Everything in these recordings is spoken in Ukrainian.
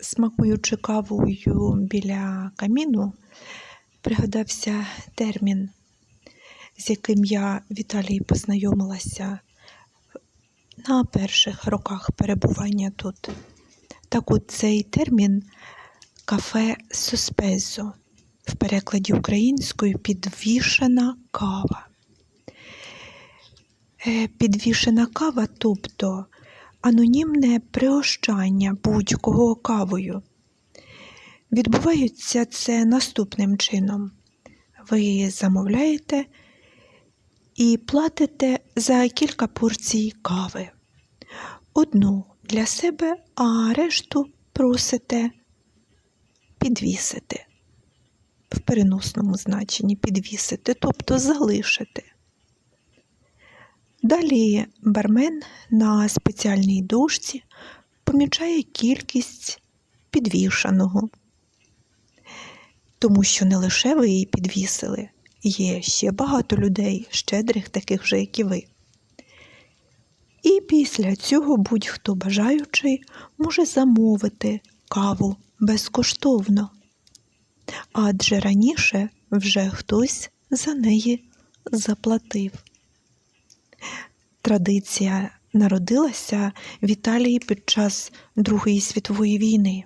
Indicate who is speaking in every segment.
Speaker 1: смакуючи кавою біля каміну, пригадався термін, з яким я в Італії познайомилася на перших роках перебування тут. Так от цей термін кафе суспезо, в перекладі українською підвішена кава. Е, Підвішена кава, тобто анонімне пригощання будь-кого кавою. Відбувається це наступним чином. Ви замовляєте і платите за кілька порцій кави. Одну для себе, а решту просите підвісити. В переносному значенні підвісити, тобто залишити. Далі бармен на спеціальній дошці помічає кількість підвішаного, тому що не лише ви її підвісили, є ще багато людей, щедрих, таких же, як і ви. І після цього будь-хто бажаючий може замовити каву безкоштовно, адже раніше вже хтось за неї заплатив. Традиція народилася в Італії під час Другої світової війни,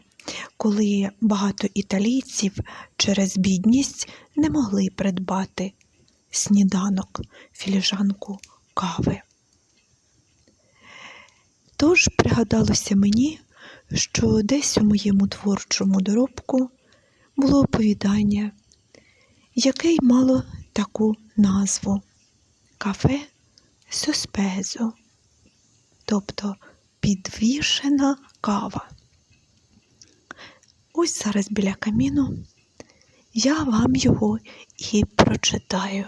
Speaker 1: коли багато італійців через бідність не могли придбати сніданок, філіжанку кави. Тож пригадалося мені, що десь у моєму творчому доробку було оповідання, яке й мало таку назву кафе Соспезо, тобто підвішена кава. Ось зараз біля каміну я вам його і прочитаю.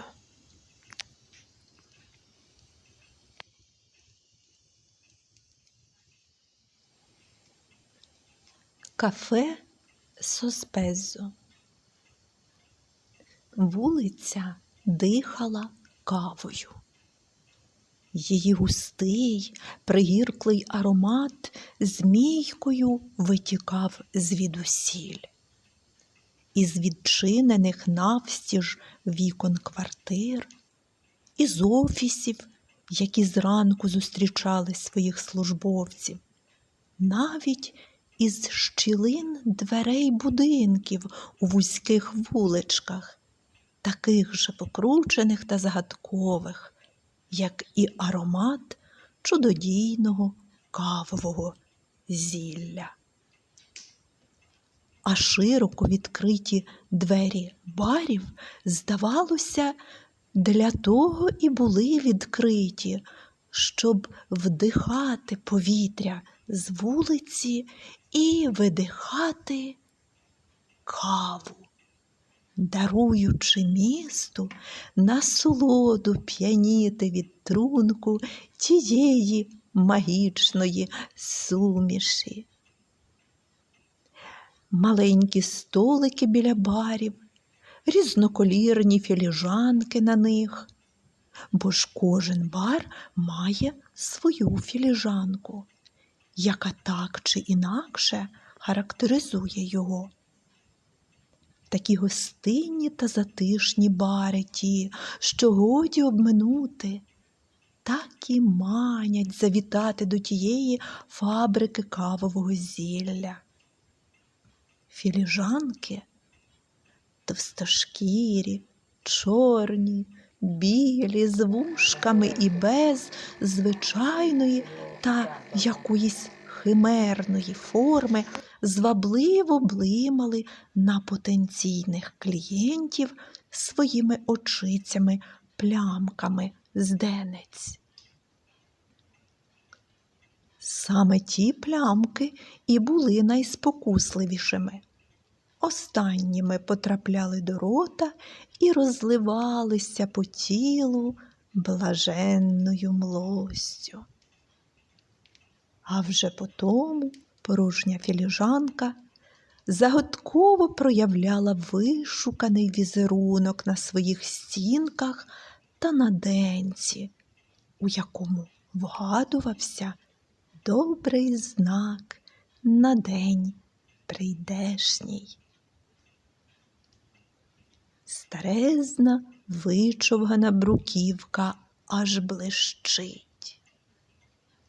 Speaker 1: Кафе Соспезо. Вулиця дихала кавою. Її густий, пригірклий аромат змійкою витікав звідусіль. Із відчинених навстіж вікон квартир, із офісів, які зранку зустрічали своїх службовців, навіть із щілин дверей будинків у вузьких вуличках, таких же покручених та загадкових як і аромат чудодійного кавового зілля. А широко відкриті двері барів, здавалося, для того і були відкриті, щоб вдихати повітря з вулиці і видихати каву даруючи місту насолоду п'яніти від трунку тієї магічної суміші. Маленькі столики біля барів, різноколірні філіжанки на них, бо ж кожен бар має свою філіжанку, яка так чи інакше характеризує його такі гостинні та затишні бари ті, що годі обминути, так і манять завітати до тієї фабрики кавового зілля. Філіжанки товстошкірі, чорні, білі, з вушками і без звичайної та якоїсь химерної форми звабливо блимали на потенційних клієнтів своїми очицями, плямками з денець. Саме ті плямки і були найспокусливішими. Останніми потрапляли до рота і розливалися по тілу блаженною млостю. А вже потому порожня філіжанка загадково проявляла вишуканий візерунок на своїх стінках та на денці, у якому вгадувався добрий знак на день прийдешній. Старезна вичовгана бруківка аж блищить.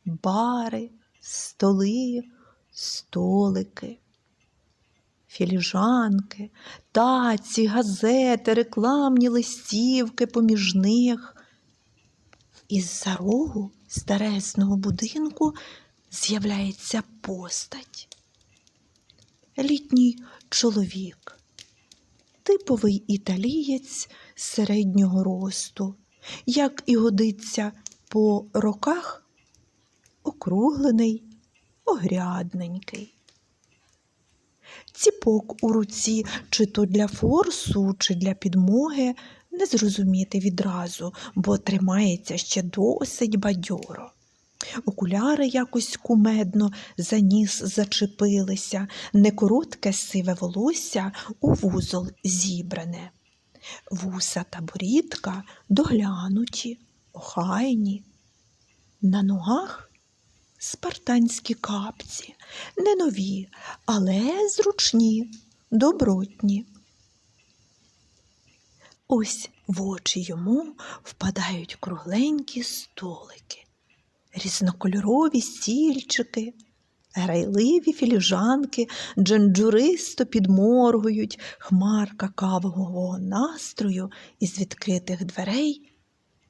Speaker 1: Бари, столи, столики, філіжанки, таці, газети, рекламні листівки поміж них. Із-за рогу старезного будинку з'являється постать. Літній чоловік, типовий італієць середнього росту, як і годиться по роках, округлений, огрядненький. Ціпок у руці, чи то для форсу, чи для підмоги, не зрозуміти відразу, бо тримається ще досить бадьоро. Окуляри якось кумедно за ніс зачепилися, некоротке сиве волосся у вузол зібране. Вуса та борідка доглянуті, охайні. На ногах спартанські капці, не нові, але зручні, добротні. Ось в очі йому впадають кругленькі столики, різнокольорові стільчики, грайливі філіжанки джанджуристо підморгують хмарка кавового настрою із відкритих дверей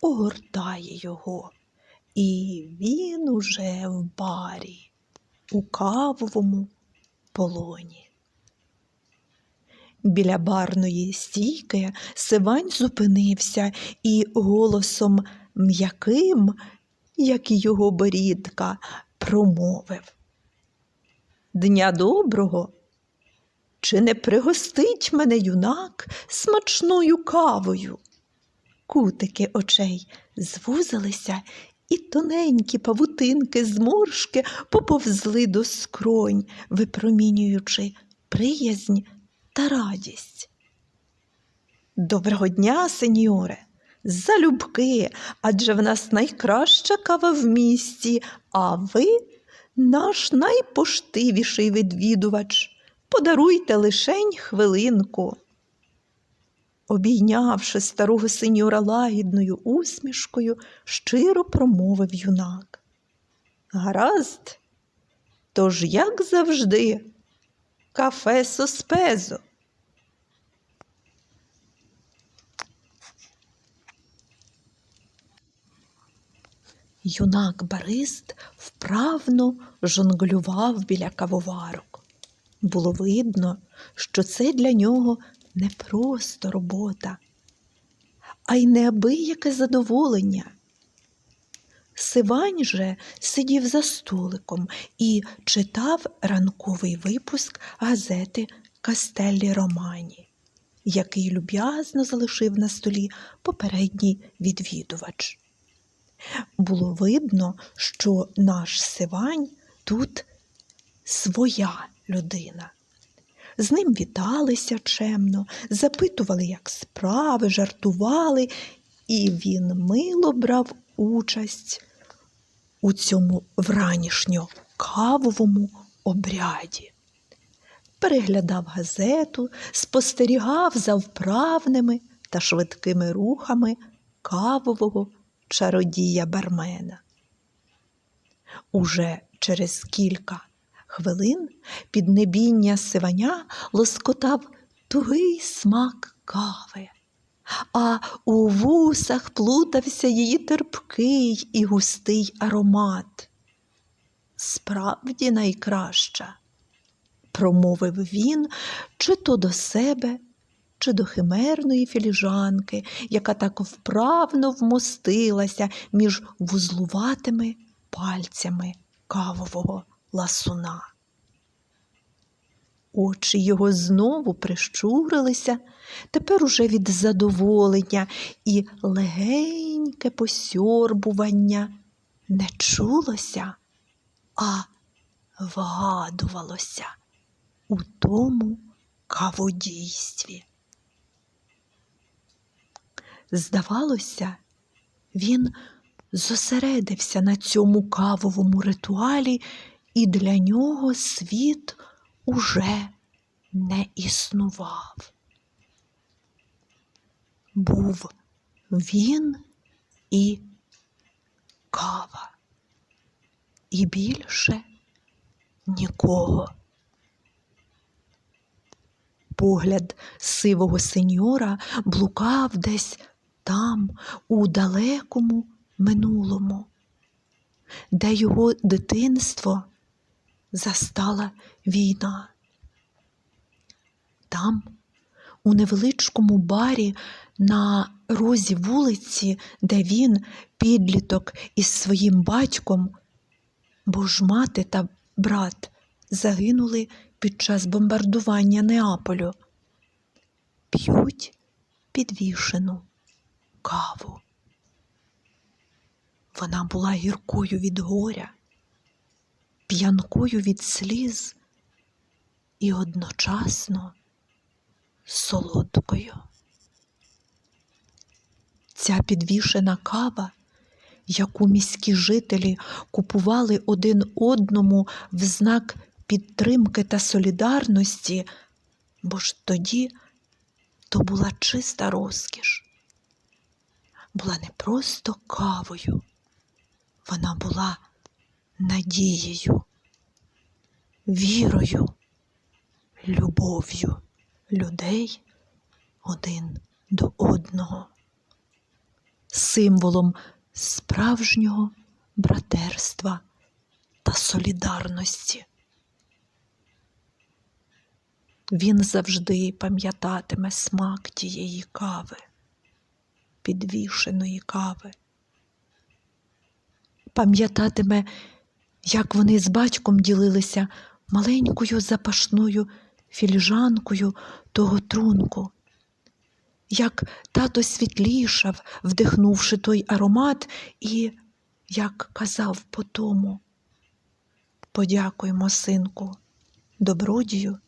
Speaker 1: огортає його. І він уже в барі, у кавовому полоні. Біля барної стійки Сивань зупинився і голосом м'яким, як і його борідка, промовив. Дня доброго! Чи не пригостить мене юнак смачною кавою? Кутики очей звузилися, і тоненькі павутинки зморшки поповзли до скронь, випромінюючи приязнь та радість. Доброго дня, сеньоре! Залюбки, адже в нас найкраща кава в місті, а ви наш найпоштивіший відвідувач. Подаруйте лишень хвилинку. Обійнявши старого сеньора лагідною усмішкою, щиро промовив юнак. Гаразд, тож, як завжди, кафе соспезо. Юнак Барист вправно жонглював біля кавоварок. Було видно, що це для нього не просто робота, а й неабияке задоволення. Сивань же сидів за столиком і читав ранковий випуск газети Кастеллі Романі, який люб'язно залишив на столі попередній відвідувач. Було видно, що наш Сивань тут своя людина. З ним віталися чемно, запитували, як справи, жартували, і він мило брав участь у цьому вранішньо кавовому обряді. Переглядав газету, спостерігав за вправними та швидкими рухами кавового чародія бармена. Уже через кілька хвилин піднебіння сиваня лоскотав тугий смак кави, а у вусах плутався її терпкий і густий аромат. Справді найкраща, промовив він, чи то до себе, чи до химерної філіжанки, яка так вправно вмостилася між вузлуватими пальцями кавового ласуна. Очі його знову прищурилися, тепер уже від задоволення, і легеньке посьорбування не чулося, а вгадувалося у тому каводійстві. Здавалося, він зосередився на цьому кавовому ритуалі, і для нього світ уже не існував. Був він і кава. І більше нікого. Погляд сивого сеньора блукав десь там, у далекому минулому, де його дитинство застала війна. Там, у невеличкому барі на розі вулиці, де він, підліток із своїм батьком, бо ж мати та брат загинули під час бомбардування Неаполю, п'ють підвішену каву. Вона була гіркою від горя, п'янкою від сліз і одночасно солодкою. Ця підвішена кава, яку міські жителі купували один одному в знак підтримки та солідарності, бо ж тоді то була чиста розкіш, була не просто кавою, вона була надією, вірою, любов'ю людей один до одного, символом справжнього братерства та солідарності. Він завжди пам'ятатиме смак тієї кави, підвішеної кави. Пам'ятатиме, як вони з батьком ділилися маленькою запашною філіжанкою того трунку, як тато світлішав, вдихнувши той аромат, і, як казав по тому, подякуємо синку, добродію,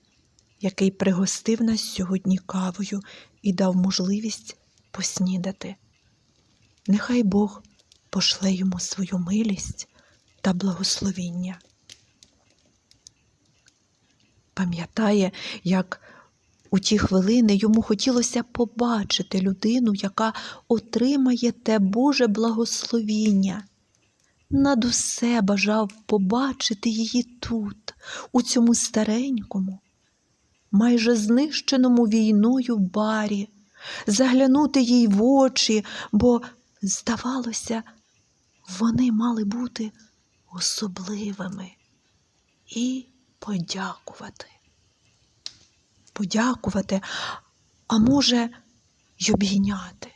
Speaker 1: який пригостив нас сьогодні кавою і дав можливість поснідати. Нехай Бог пошле йому свою милість та благословіння. Пам'ятає, як у ті хвилини йому хотілося побачити людину, яка отримає те Боже благословіння. Над усе бажав побачити її тут, у цьому старенькому, майже знищеному війною барі, заглянути їй в очі, бо, здавалося, вони мали бути особливими і подякувати. Подякувати, а може, й обійняти,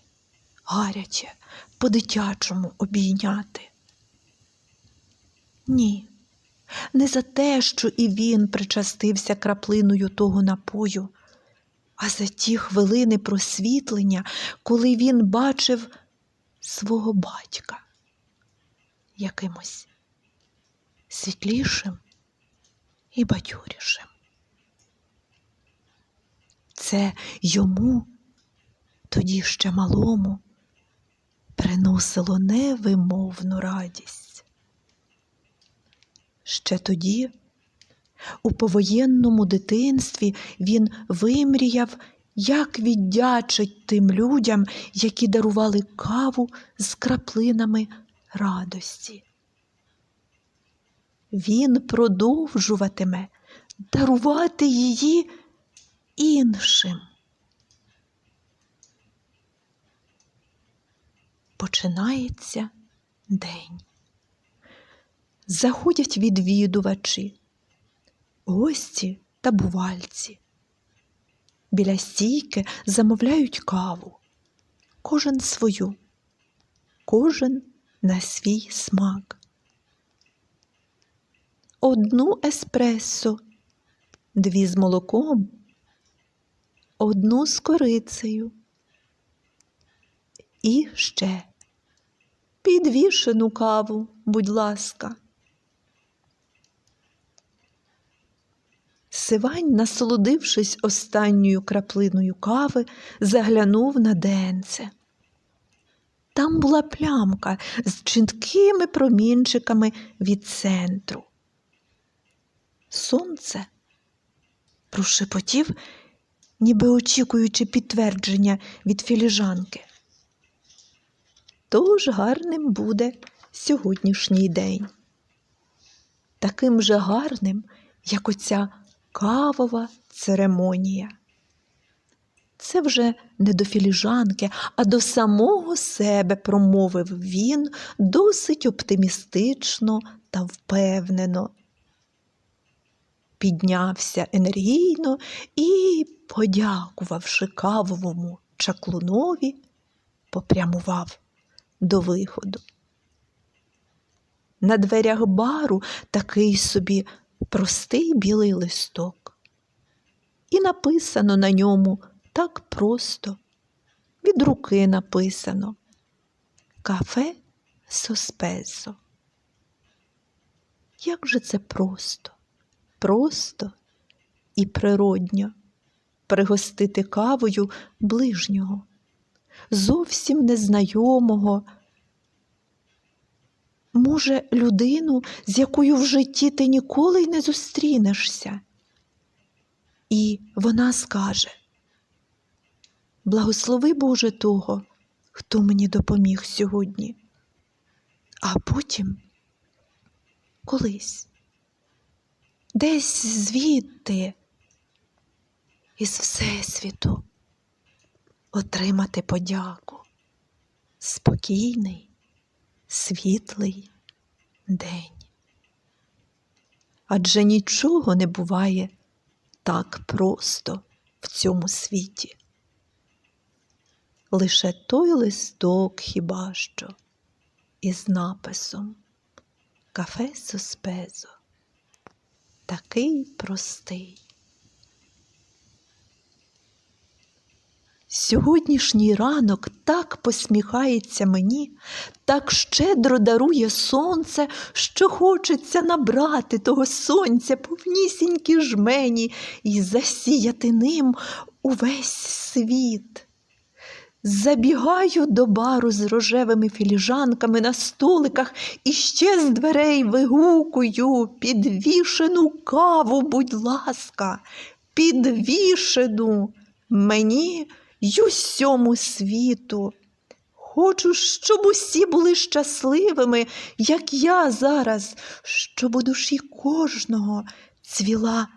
Speaker 1: гаряче, по-дитячому обійняти. Ні, не за те, що і він причастився краплиною того напою, а за ті хвилини просвітлення, коли він бачив свого батька якимось світлішим і бадьорішим. Це йому, тоді ще малому, приносило невимовну радість. Ще тоді, у повоєнному дитинстві, він вимріяв, як віддячить тим людям, які дарували каву з краплинами радості. Він продовжуватиме дарувати її іншим. Починається день. Заходять відвідувачі, гості та бувальці. Біля стійки замовляють каву, кожен свою, кожен на свій смак. Одну еспресо, дві з молоком, одну з корицею. І ще підвішену каву, будь ласка. Сивань, насолодившись останньою краплиною кави, заглянув на денце. Там була плямка з чіткими промінчиками від центру. Сонце прошепотів, ніби очікуючи підтвердження від філіжанки. Тож гарним буде сьогоднішній день. Таким же гарним, як оця кавова церемонія. Це вже не до філіжанки, а до самого себе промовив він досить оптимістично та впевнено. Піднявся енергійно і, подякувавши кавовому чаклунові, попрямував до виходу. На дверях бару такий собі простий білий листок. І написано на ньому так просто, від руки написано Кафе Соспесо. Як же це просто, просто і природньо пригостити кавою ближнього, зовсім незнайомого, може, людину, з якою в житті ти ніколи й не зустрінешся. І вона скаже: Благослови Боже того, хто мені допоміг сьогодні. А потім колись, десь звідти, із Всесвіту, отримати подяку. Спокійний, світлий день. Адже нічого не буває так просто в цьому світі. Лише той листок хіба що із написом Кафе Соспезо. Такий простий. Сьогоднішній ранок так посміхається мені, так щедро дарує сонце, що хочеться набрати того сонця повнісінькі жмені і засіяти ним увесь світ. Забігаю до бару з рожевими філіжанками на столиках і ще з дверей вигукую підвішену каву, будь ласка, підвішену! Мені й усьому світу. Хочу, щоб усі були щасливими, як я зараз, щоб у душі кожного цвіла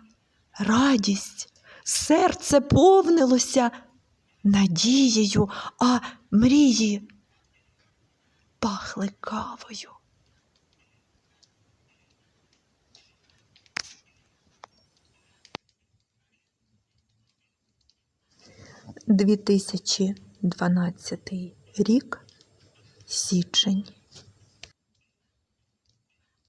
Speaker 1: радість, серце повнилося надією, а мрії пахли кавою. Дві тисячі дванадцятий рік, січень.